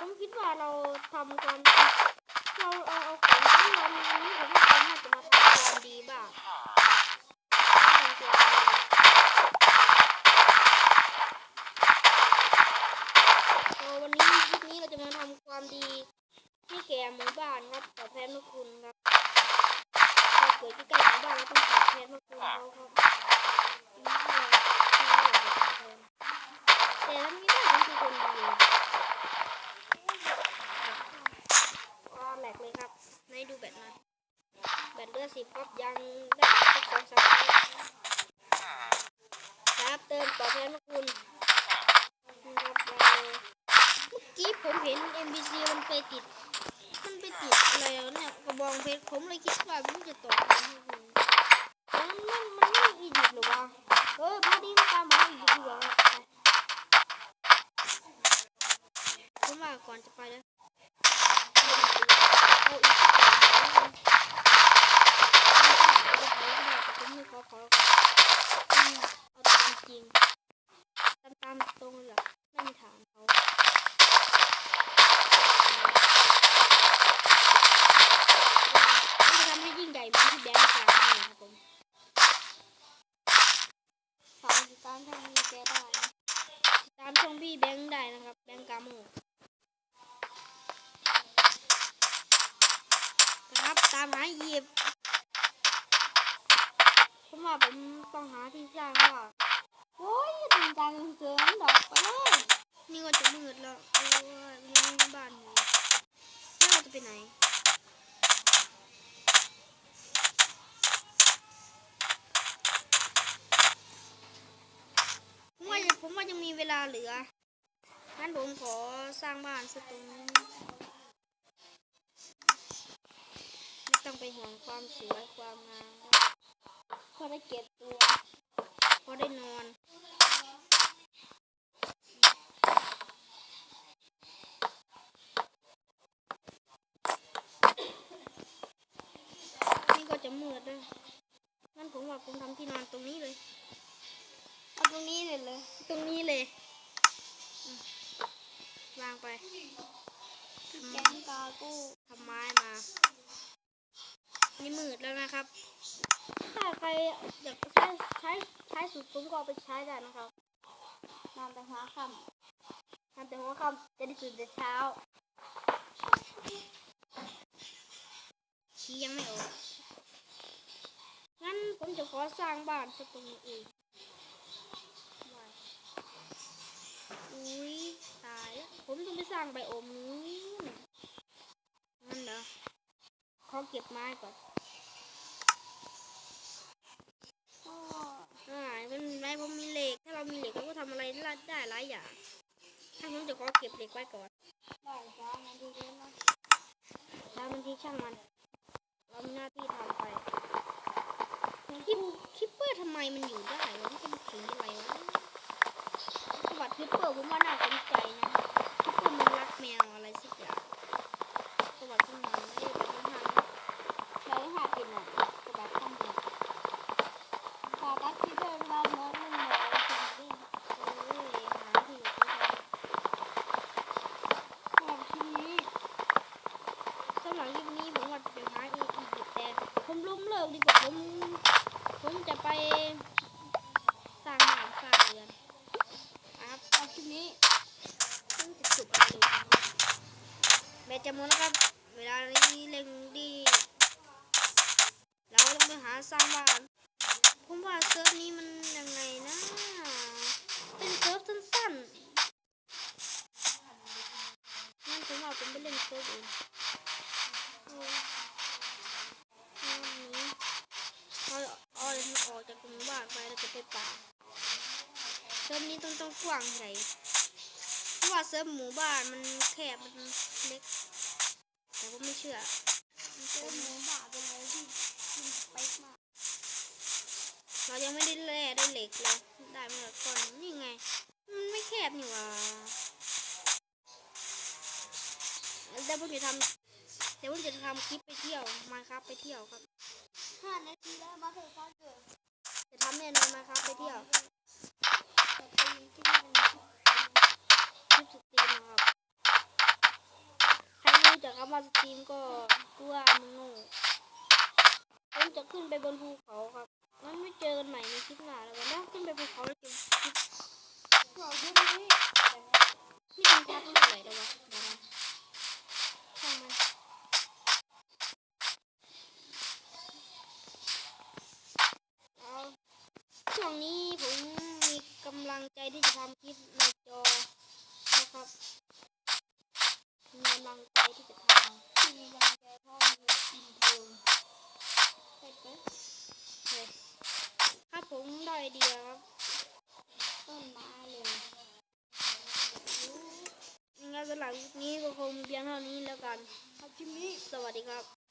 ผมคิดว่าเราทำความเราเอาเอาของที่เรามีนี้ผมว่าเราน่าจะมาทำความดีบ้างความดีเออวันนี้คลิปนี้เราจะมาทำความดีให้แก่หมู่บ้านครับตอบแทนพระคุณครับเราเกิดที่ใกล้หมู่บ้านเราต้องตอบแทนพระคุณเขาครับนี่เราที่านทำไม่ได้ผมคือคนดี ก็แหลกเลยครับให้ดูแบตหน่อย แบตเลือดสิบครับยังได้อีกสักสองสามครับเติมต่อแทนพระคุณนะครับเมื่อกี้ผมเห็น MBC มันไปติด มันไปติดอะไรวะเนี่ยกระบองเพชรผมเลยคิดว่ามันจะตกมันให้ดูมันมันไม่อีดิทหรอวะเออพอดีมันตามมาอีดิทดีกว่าครับไปผมว่าก่อนจะไปแล้ว เอาอีกสักอย่างหนึ่งแล้วกันผมไม่ขอขออืมเอาตามจริง ตามตามตรงเลยเหรอไม่มีถามเขาว่าจะทำให้ยิ่งใหญ่เหมือนที่แบงค์กล่าวนี่ครับผมฝากติดตามช่องพี่แกได้นะติดตามช่องพี่ แบงค์ได้นะครับ แบงค์กาโมครับ ตามหาหยีบผมว่าผมต้องหาที่สร้างว่าโอ้ยจริงจังเกินดอกไปเลยนี่ก็จะมืดแล้วโอ้ยยังมีบ้านอยู่แล้วเราจะไปไหนผมว่าผมว่ายังมีเวลาเหลือ งั้นผมขอสร้างบ้านสักตรงนี้ไม่ต้องไปห่วงความสวยความงามพอได้เก็บตัวพอได้นอนนี่ก็จะมืดด้วยงั้นผมว่าผมทำที่นอนตรงนี้เลย เอาตรงนี้เลยเลย ตรงนี้เลยางไปทำแกงกากู้ทำไม้มา นี่มืดแล้วนะครับ ถ้าใครอยากใช้ใช้ใช้สูตรผมก็เอาไปใช้ได้นะครับนอนแต่หัวค่ทำแต่หัวคำจะได้สูตรแต่เช้าชี้ยังไม่ออกงั้นผมจะขอสร้างบ้านสักตรงนี้เองว้ายอุ้ยตายแล้วผมต้องไป สร้างไบโอมนู้นั่นเหรอขอเก็บไม้ก่อนอ่าเป็นไรผมมีเหล็ก ถ้าเรามีเหล็กเราก็ทำอะไรได้หลายอย่างถ้าผมจะขอเก็บเหล็กไว้ก่อนได้จ้านาทีเดียวนะแล้วมันที่ช่างมัน เรามีหน้าที่ทำไปคิปคิปเปอร์ทำไมมันอยู่ได้วะมันเป็นสีอะไรวะประวัติคิปเปอร์ผมว่าน่าสนใจนะ แมวอะไรสักอย่างประวัติของมันไม่ได้เป็นทางเราหากินอะกระบะข้ามเดียวตาตัดที่เดินเราเนื้อมันหมดเลยจริงเอ้ยหาที่อยู่ที่ไหนๆแบบที่นี้สำหรับคลิปนี้ผมว่าจะหาอีกอีกแต่ผมล้มเลิกดีกว่าผม ผมจะไปสร้างบ้านสร้างเรือนนะครับ เอาที่นี้ ซึ่งจะจบอะไรเลยแบต จะหมดแล้วครับ เวลานี้เร่งดีเราต้องไปหาสร้างบ้านผมว่าเซิร์ฟนี้มันยังไงนะ เป็นเซิร์ฟสั้นๆงั้นผมว่าผมไปเล่นเซิร์ฟอื่นเออวันนี้เราเอาออกจากหมูบ้านไปเราจะไปป่าเซิร์ฟนี้ต้องต้องกว้างใหญ่เพราะว่าเซิร์ฟหมู่บ้านมันแคบมันเล็ก แต่ผมไม่เชื่อเจอหมูบ้าเป็นอะไรที่ที่เป๊ะมากเรายังไม่ได้แร่ได้เหล็กเลย ได้มาแล้วก่อนนี่ไง มันไม่แคบนี่หว่าเดี๋ยวผมจะทำเดี๋ยวผมจะทำคลิปไปเที่ยวมาครับไปเที่ยวครับห้านาทีแล้วมาเถอะฟ้าเกิดจะทำแน่นอนมาครับไปเที่ยว แต่ปีที่นี่เป็น คลิปสตรีมนะครับ มาสตรีมก็กูว่ามึงโง่ผมจะขึ้นไปบนภูเขาครับงั้นไม่เจอกันใหม่ในคลิปหน้าแล้วกันนะขึ้นไปภูเขาแล้วเจอคลิปเราที่นี้ที่มันพักเมื่อไหร่แล้ววะเดี๋ยวนะช่างมันเอาช่วงนี้ผมมีกำลังใจที่จะทำคลิปในจอนะครับ มีกำลังใจที่จะทำ ที่มีกำลังใจพ่อมีอินโทรใช่ไหม เลยครับผมได้ไอเดียครับ ต้นไม้เลย งั้นสำหรับคลิปนี้ก็คง เพียงเท่านี้แล้วกัน ครับชิ้นนี้ สวัสดีครับ